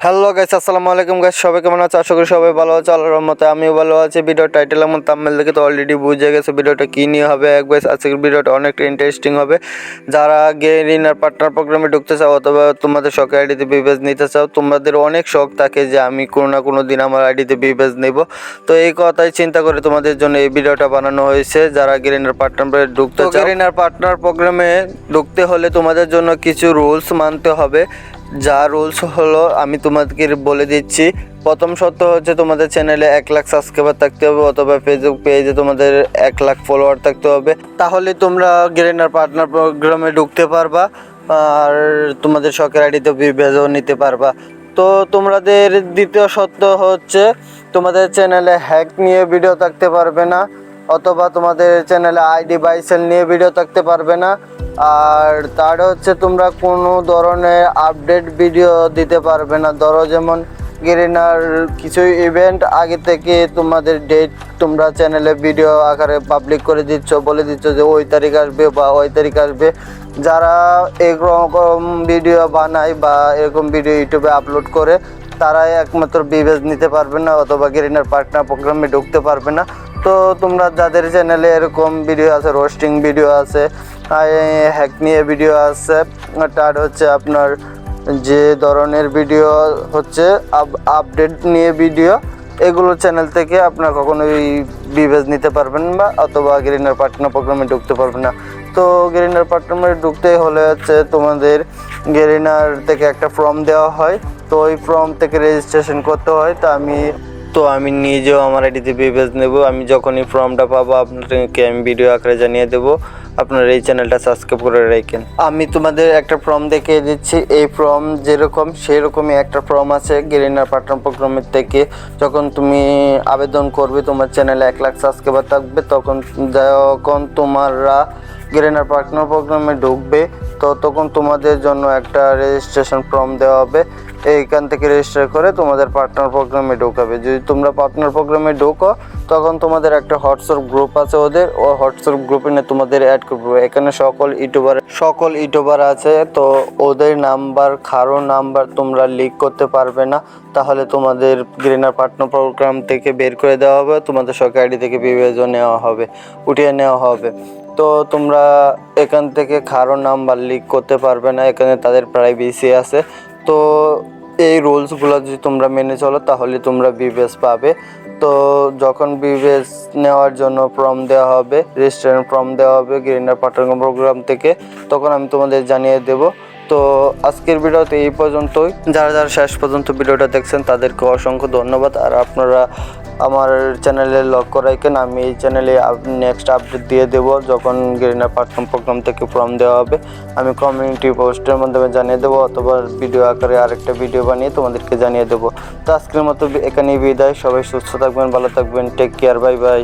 Hello guys আসসালামু আলাইকুম guys সবাই কেমন আছে? আশা করি সবাই ভালো আছে আল্লাহর রহমতে আমিও ভালো আছি। ভিডিও টাইটেল এবং তামিল দেখে তো অলরেডি বুঝে গেছে ভিডিওটা কী নিয়ে হবে। এক একবার আজকের ভিডিওটা অনেকটা ইন্টারেস্টিং হবে। যারা গেরিন আর পার্টনার প্রোগ্রামে ঢুকতে চাও অথবা তোমাদের শখ আইডিতে বিবেজ নিতে চাও তোমাদের অনেক শখ থাকে যে আমি কোনো না কোনো দিন আমার আইডিতে বিবেজ নেব। তো এই কথাই চিন্তা করে তোমাদের জন্য এই ভিডিওটা বানানো হয়েছে। যারা গেরিনার পার্টনার ঢুকতে চাও গেরিনার পার্টনার প্রোগ্রামে ঢুকতে হলে তোমাদের জন্য কিছু রুলস মানতে হবে। যা রুলস হলো, আমি তোমাদেরকে বলে দিচ্ছি। প্রথম শর্ত হচ্ছে তোমাদের চ্যানেলে এক লাখ সাবস্ক্রাইবার থাকতে হবে, অথবা ফেসবুক পেজে তোমাদের এক লাখ ফলোয়ার থাকতে হবে। তাহলে তোমরা গ্রেনার পার্টনার প্রোগ্রামে ঢুকতে পারবা, আর তোমাদের শখের আইডিতে বিবেচও নিতে পারবা। তো তোমাদের দ্বিতীয় শর্ত হচ্ছে, তোমাদের চ্যানেলে হ্যাক নিয়ে ভিডিও থাকতে পারবে না। অথবা তোমাদের চ্যানেলে আইডি বাইসেল নিয়ে ভিডিও থাকতে পারবে না। আর তার হচ্ছে তোমরা কোনো ধরনের আপডেট ভিডিও দিতে পারবে না। ধরো যেমন গেরিনার কিছু ইভেন্ট আগে থেকে তোমাদের ডেট তোমরা চ্যানেলে ভিডিও আকারে পাবলিক করে দিচ্ছ, বলে দিচ্ছ যে ওই তারিখ আসবে বা ওই তারিখ আসবে। যারা এরকম ভিডিও বানায় বা এরকম ভিডিও ইউটিউবে আপলোড করে, তারাই একমাত্র বিবেচ নিতে পারবে না অথবা গেরিনার পার্টনার প্রোগ্রামে ঢুকতে পারবে না। তো তোমরা যাদের চ্যানেলে এরকম ভিডিও আছে রোস্টিং ভিডিও আছে হ্যাক নিয়ে ভিডিও আছে, তার হচ্ছে আপনার যে ধরনের ভিডিও হচ্ছে আপডেট নিয়ে ভিডিও এগুলো চ্যানেল থেকে আপনার কখনোই বিবেজ নিতে পারবেন বা অথবা গ্রিনার পার্টনার প্রোগ্রামে ঢুকতে পারবেন না। তো গেরিনার পার্টনারে ঢুকতে হলে হচ্ছে তোমাদের গেরিনার থেকে একটা ফর্ম দেওয়া হয়। তো ওই ফর্ম থেকে রেজিস্ট্রেশন করতে হয়। তো আমি তো আমি নিজেও আমার আইডিতে বিবেজ নেব। আমি যখনই ফর্মটা পাবো, আপনাদেরকে আমি ভিডিও আকারে জানিয়ে দেবো। আপনারা এই চ্যানেলটা সাবস্ক্রাইব করে রাখেন। আমি তোমাদের একটা ফর্ম দেখিয়ে দিচ্ছি। এই ফর্ম যেরকম, সেরকমই একটা ফর্ম আছে গেরিনার পার্টনার প্রোগ্রামের থেকে। যখন তুমি আবেদন করবে, তোমার চ্যানেলে এক লাখ সাবস্ক্রাইবার থাকবে, তখন যখন তোমরা গেরিনার পার্টনার প্রোগ্রামে ঢুকবে তো তখন তোমাদের জন্য একটা রেজিস্ট্রেশন ফর্ম দেওয়া হবে। এইখান থেকে রেজিস্টার করে তোমাদের পার্টনার প্রোগ্রামে ঢোকাবে। যদি তোমরা পার্টনার প্রোগ্রামে ঢোকো, তখন তোমাদের একটা হোয়াটসঅ্যাপ গ্রুপ আছে ওদের। ও হোয়াটসঅ্যাপ গ্রুপে নিয়ে তোমাদের অ্যাড করব। এখানে সকল ইউটিউবার সকল ইউটিউবার আছে, তো ওদের নাম্বার কারও নাম্বার তোমরা লিক করতে পারবে না। তাহলে তোমাদের গ্রিনার পার্টনার প্রোগ্রাম থেকে বের করে দেওয়া হবে। তোমাদের সরকার আইডি থেকে বিবেচনা নেওয়া হবে, উঠিয়ে নেওয়া হবে। তো তোমরা এখান থেকে কারও নাম্বার লিক করতে পারবে না, এখানে তাদের প্রাইভেসি আছে। তো এই রুলসগুলো যদি তোমরা মেনে চলো, তাহলে তোমরা বিবেস পাবে। তো যখন বিবেস নেওয়ার জন্য ফর্ম দেওয়া হবে রেজিস্ট্রেশন ফর্ম দেওয়া হবে গ্রিনার পাঠানো প্রোগ্রাম থেকে, তখন আমি তোমাদের জানিয়ে দেব। তো আজকের ভিডিওতে এই পর্যন্তই। যারা যারা শেষ পর্যন্ত ভিডিওটা দেখছেন, তাদেরকে অসংখ্য ধন্যবাদ। আর আপনারা আমার চ্যানেলে লক করাইকেন, আমি এই চ্যানেলে নেক্সট আপডেট দিয়ে দেব। যখন গ্রিনার প্ল্যাটফর্ম প্রোগ্রাম থেকে ফর্ম দেওয়া হবে, আমি কমিউনিটি পোস্টের মাধ্যমে জানিয়ে দেবো, অথবা ভিডিও আকারে আরেকটা ভিডিও বানিয়ে তোমাদেরকে জানিয়ে দেবো। তো আজকের মতো এখানেই বিদায়। সবাই সুস্থ থাকবেন, ভালো থাকবেন। Take care bye bye